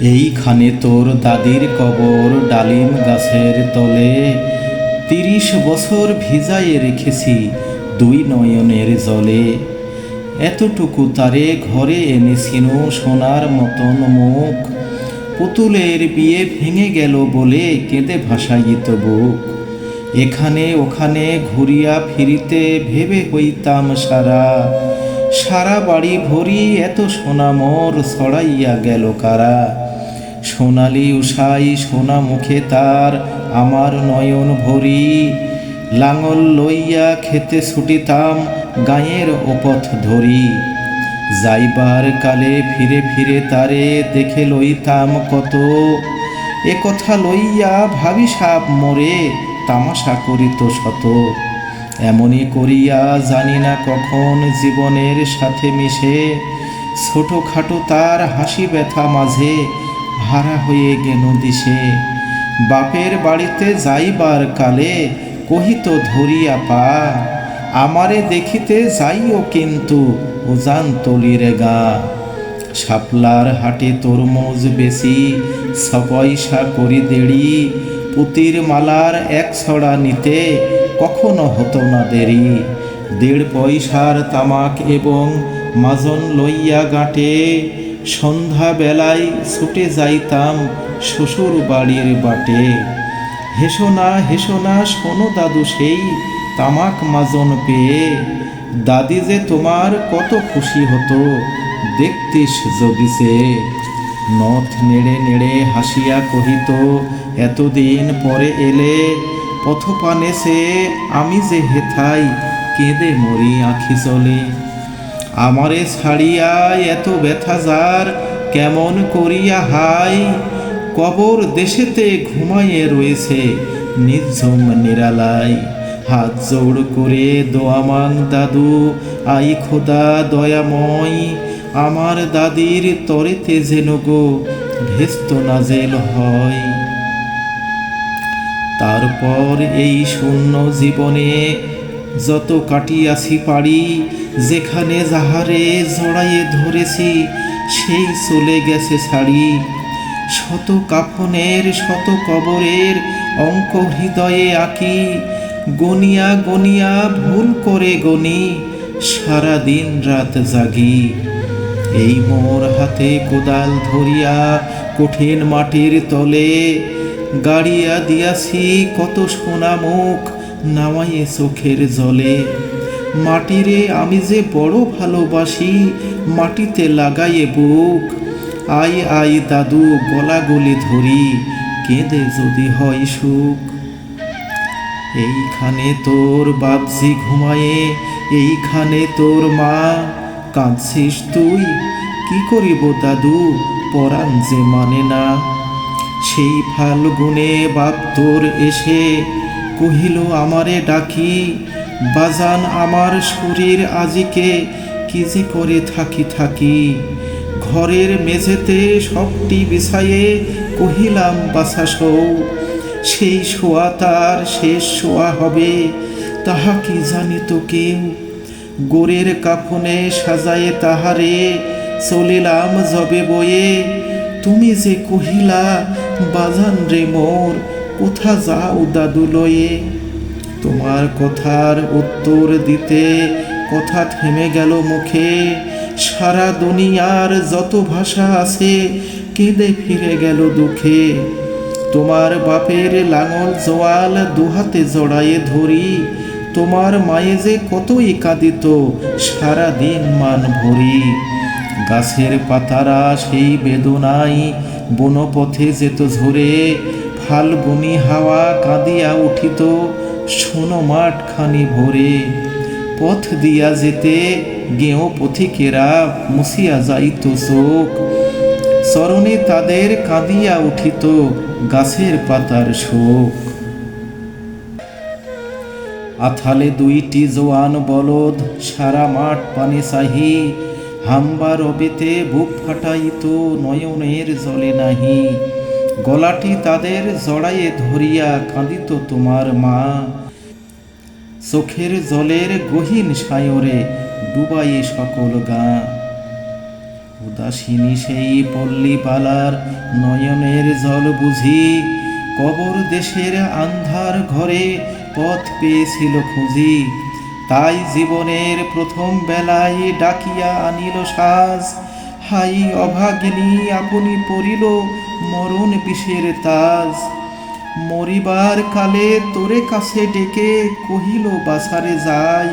এইখানে তোর দাদির কবর ডালিম গাছের তলে। তিরিশ বছর ভিজায়ে রেখেছি দুই নয়নের জলে। এতটুকু তারে ঘরে এনেছিল সোনার মতন মুখ। পুতুলের বিয়ে ভেঙে গেল বলে কেঁদে ভাসাইত বুক। এখানে ওখানে ঘুরিয়া ফিরিতে ভেবে হইতাম সারা। সারা বাড়ি ভরি এত সোনা মোর ছড়াইয়া গেল কারা। সোনালি উষাই সোনা মুখে তার আমার নয়ন ভরি। লাঙল লইয়া খেতে ছুটিতাম গায়ের ওপথ ধরি। যাইবার কালে ফিরে ফিরে তারে দেখে লইতাম কত। এ কথা লইয়া ভাবি সাপ মরে, তামাশা করিত শত। এমনই করিয়া জানি না কখন জীবনের সাথে মিশে। ছোটখাটো তার হাসি ব্যথা মাঝে হারা হয়ে গেল দিশে। বাপের বাড়িতে যাইবার কালে কহিত, ধরিয়া পা, আমারে দেখিতে যাইও কিন্তু উজান তলিরে গা। শাপলার হাটে তরমুজ বেশি পয়সা করি দেড়ি। পুতির মালার এক ছড়া নিতে কখনো হতো না দেরি। দেড় পয়সার তামাক এবং মাজন লইয়া গাঁটে সন্ধ্যা বেলায় ছুটে যাইতাম শ্বশুর বাড়ির বাটে। হেসো না হেসো না, শোনো দাদু সেই তামাক মাজন পেয়ে। দাদি যে তোমার কত খুশি হতো, দেখতিস যদি সে। নথ নেড়ে নেড়ে হাসিয়া কহিত, এতদিন পরে এলে পথপানে সে, আমি যে হেথাই কেঁদে মরি আখি চলে আমারে ছাড়িয়া এত ব্যথা যার, কেমন করিয়া হাই কবর দেশেতে ঘুমাইয়ে রয়েছে নির্ঝুম নিরালাই হাত জোড় করে দোয়ামাং দাদু, আই খোদা দয়াময়। আমার দাদির তরেতে যেন গো ভেস্ত নাজেল হয়। তারপর এই শূন্য জীবনে যত কাটিয়াছি পারি, যেখানে যাহারে জড়াইয়ে ধরেছি, সেই চলে গেছে ছাড়ি। শত কাফনের শত কবরের অঙ্ক হৃদয়ে আঁকি গনিয়া গনিয়া ভুল করে গনি সারা দিন রাত জাগি। এই মোর হাতে কোদাল ধরিয়া কঠিন মাটির তলে, গাড়িয়া দিয়াছি কত সোনা মুখ নামাইয়ে চোখের জলে। মাটিরে আমি যে বড় ভালোবাসি, মাটিতে লাগাইয়ে বুক। আই আই দাদু, গলা গলি ধরি, কেঁদে যদি হয় সুখ। এইখানে তোর বাবজি ঘুমায়ে, এইখানে তোর মা। কাঁদছিস তুই, কি করিব দাদু, পরাণ যে মানে না। সেই ফাল্গুনে বাপ তোর এসে কহিল, আমারে ডাকি, বাজান, আমার শরীর আজিকে কি যে করে থাকি থাকি। ঘরের মেঝেতে সবটি বিছায়ে কহিলাম বাসা সৌ, সেই শোয়া তার শেষ শোয়া হবে, তাহা কি জানিত কেউ। গোরের কাফনে সাজায়ে তাহারে চলিলাম জবে বয়ে। তুমি যে কহিলা, বাজান রে মোর কোথা যাও দাদু লয়ে? তোমার কথার উত্তর দিতে কথা থেমে গেল মুখে। সারা দুনিয়ার যত ভাষা আছে কেঁদে ফিরে গেল দুঃখে। তোমার বাপের লাঙল জোয়াল দুহাতে জড়ায়ে ধরি। তোমার মায়ে যে কতই কাঁদিত সারা দিন মান ভরি। গাছের পাতারা সেই বেদনাই বনপথে যেত ঝরে। ফাল্গুনি হাওয়া কাঁদিয়া উঠিত, শোনো মাঠ খানি ভরে। পথ দিয়া যেতে গেও পথিকেরা, মুছিয়া যাইত চোখ চরণে তাদের কাঁদিয়া উঠিত, গাছের পাতার শোক। আথালে দুইটি জোয়ান বলদ, সারা মাঠ পানে চাহি। হাম্বা রবেতে বুক ফাটাইত, নয়নের জলে নাহি। গলাটি তাদের জড়াইয়ে ধরিয়া কাঁদিত তোমার মা। চোখের জলের গহীন সায়রে ডুবাইয়ে সকল গা। উদাসীনী সেই পল্লী পালার নয়নের জল বুঝি, কবর দেশের আন্ধার ঘরে পথ পেয়েছিল খুঁজি। তাই জীবনের প্রথম বেলায় ডাকিয়া আনিল সাজ, হাই অভাগিনী, আপনি পড়িল মরণ বিষের তাজ। মরিবার কালে তোরে কাছে ডেকে কহিল, বাসারে যাই।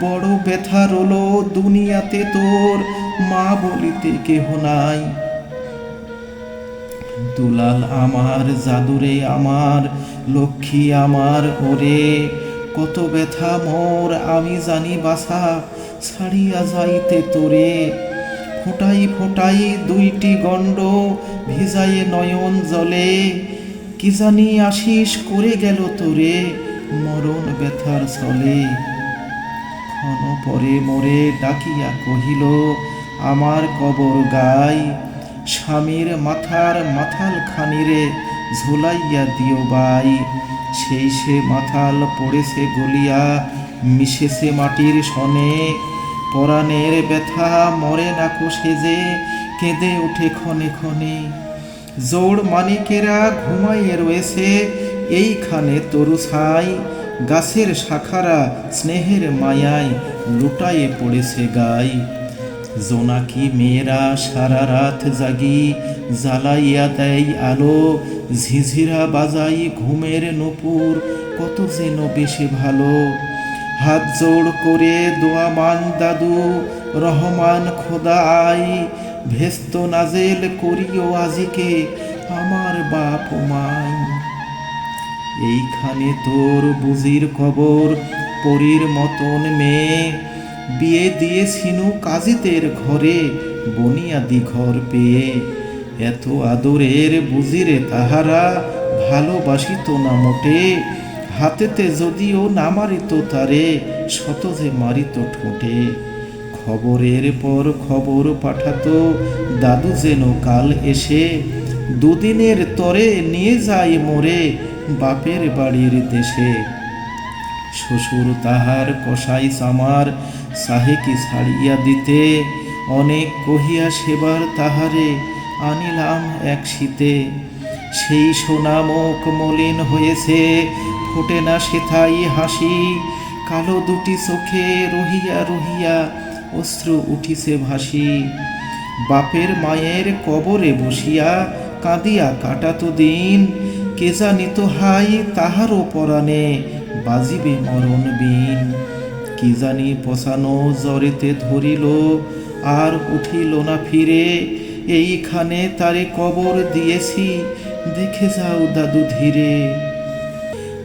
বড় ব্যথা রলো দুনিয়াতে তোর, মা বলিতে কেহ নাই। দুলাল আমার, জাদুরে আমার, লক্ষ্মী আমার, ওরে, কত ব্যথা মোর, আমি জানি বাসা ছাড়িয়া যাইতে তোরে। ফোটাই ফোটাই দুইটি গণ্ড ভিজায়ে নয়ন জলে। কি জানি আশিস, করে গেল তোরে মরণ ব্যথার চলে ক্ষণ পরে মোরে ডাকিয়া কহিল, আমার কবর গাই, স্বামীর মাথার মাথাল খানিরে ঝুলাইয়া দিও বাই। সেই সে মাথাল পড়েছে গলিয়া, মিশেছে মাটির সনে। পরাণের ব্যথা মরে না সেজে কেঁদে ওঠে ক্ষণে ক্ষণে। জোড় মানিকেরা ঘুমাইয়ে রয়েছে, এইখানে তরু ছাই, গাছের শাখারা স্নেহের মায়ায় লুটায়ে পড়েছে গাই। জোনাকি মেয়েরা সারা রাত জাগি, জ্বালাইয়া দেয় আলো, ঝিঝিরা বাজাই ঘুমের নপুর, কত যেন বেশি ভালো। হাত জোড় করে দোয়া মান দাদু, রহমান খোদা আই ভেস্ত নাজেল করিও আজিকে আমার বাপ মাই। এইখানে তোর বুজির কবর পরীর মতন মেয়ে। বিয়ে দিয়েছিনু কাজিতের ঘরে, বনিয়াদি ঘর পেয়ে। এত আদরের বুজিরে তাহারা ভালোবাসিত না মোটে। হাতেতে যদিও না মারিত তারে শত যে মারিত ঠোঁটে। খবরের পর খবর পাঠাতো, দাদু যেন কাল এসে, দুদিনের তরে নিয়ে যায় মোরে বাপের বাড়ির দেশে। শ্বশুর তাহার কসাই সামার সাহেকি ছাড়িয়া দিতে, অনেক কহিয়া সেবার তাহারে আনিলাম এক শীতে। সেই সোনা মুখ মলিন হয়েছে, ফোটে না সেথাই হাসি। কালো দুটি চোখে রহিয়া রহিয়া অশ্রু উঠিছে ভাসি। বাপের মায়ের কবরে বসিয়া কাঁদিয়া কাটাত দিন। কে জানিত হাই তাহারও পরাণে বাজিবে মরণ বিন কি জানি পচানো জরেতে ধরিল, আর উঠিল না ফিরে। এইখানে তারে কবর দিয়েছি দেখে যাও দাদু ধীরে।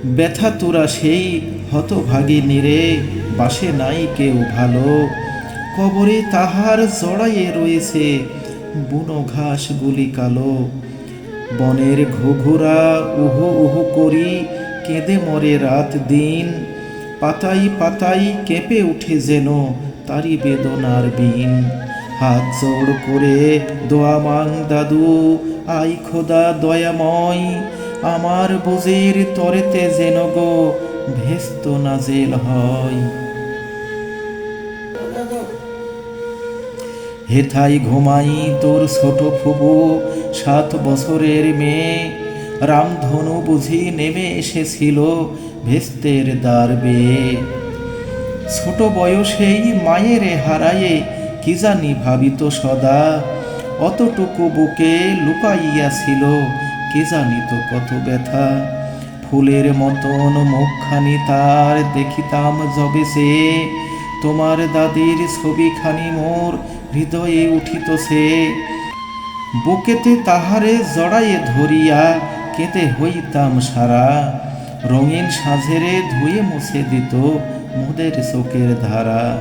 ব্যথা তোরা সেই হতভাগী নিরে, বাসে নাই কেউ ভালো। কবরে তাহার জড়াইয়ে রয়েছে বুনো ঘাসগুলি কালো। বনের ঘুঘুরা উহু উহু করি কেঁদে মরে রাত দিন। পাতাই পাতাই কেঁপে উঠে যেন তারি বেদনার বিন। হাত জোড় করে দোয়া মাং দাদু, আই খোদা দয়াময়, আমার বুঝির তরেতে যেন গো ভেস্ত নাজেল হয়। হেথাই ঘুমাই তোর ছোট ফুবু, সাত বছরের মেয়ে, রামধনু বুঝি নেমে এসেছিল ভেস্তের দ্বার বেয়ে। ছোট বয়সেই মায়ের হারায়ে কি জানি ভাবিত সদা? অতটুকু বুকে লুকাইয়াছিল, কে জানিত কত ব্যথা? ফুলের মতন মুখখানি তার দেখিতাম যবে সে। তোমার দাদির ছবিখানি মোর হৃদয়ে উঠিতছে বুকেতে তাহারে জড়াইয়ে ধরিয়া কেতে হইতাম সারা। রঙিন সাঁঝেরে ধুয়ে মুছে দিত মোদের চোখের ধারা।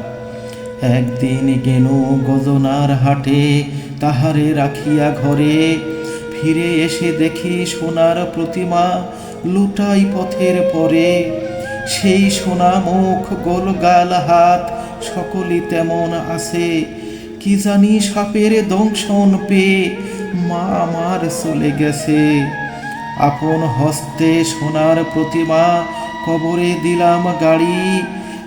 একদিন গেনু গজনার হাটে তাহারে রাখিয়া ঘরে? ফিরে এসে দেখি সোনার প্রতিমা লুটাই পথের পরে। সেই সোনা মুখ গোলগাল হাত সকলই তেমন আছে। কি জানি সাপের দংশন পেয়ে মা আমার চলে গেছে। আপন হস্তে সোনার প্রতিমা কবরে দিলাম গাড়ি।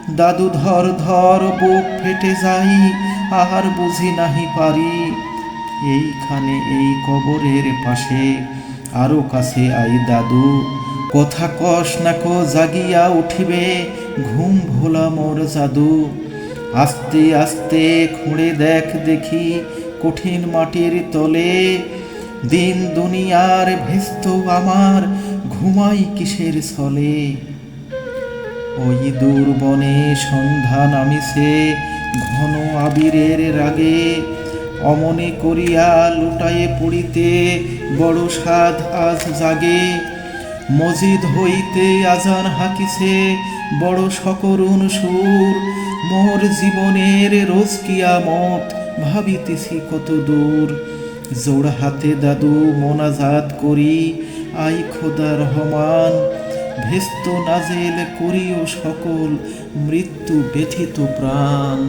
দাদু ধর ধর বুক ফেটে যাই আহার বুঝি নাহি পারি। এইখানে এই কবরের পাশে, আরও কাছে আই দাদু। কথা কষ নাকো জাগিয়া উঠিবে, ঘুম ভোলা মোর জাদু। আস্তে আস্তে খুঁড়ে দেখ দেখি কঠিন মাটির তলে। দিন দুনিয়ার ভেস্ত আমার, ঘুমাই কিসের ছলে? ওই দুর্বনে সন্ধ্যা নামিছে, ঘন আবিরের রাগে। অমনে করিয়া লুটায়ে পড়িতে বড় সাধ আজ জাগে। মজিদ হইতে আজান হাকিছে, বড় সকরুণ সুর। মোর জীবনের রোজ কিয়ামত ভাবিতেছি কত দূর। জোড় হাতে দাদু মোনাজাত করি, আই খোদা রহমান। ভেস্ত নাজেল করিও সকল মৃত্যু ব্যথিত প্রাণ।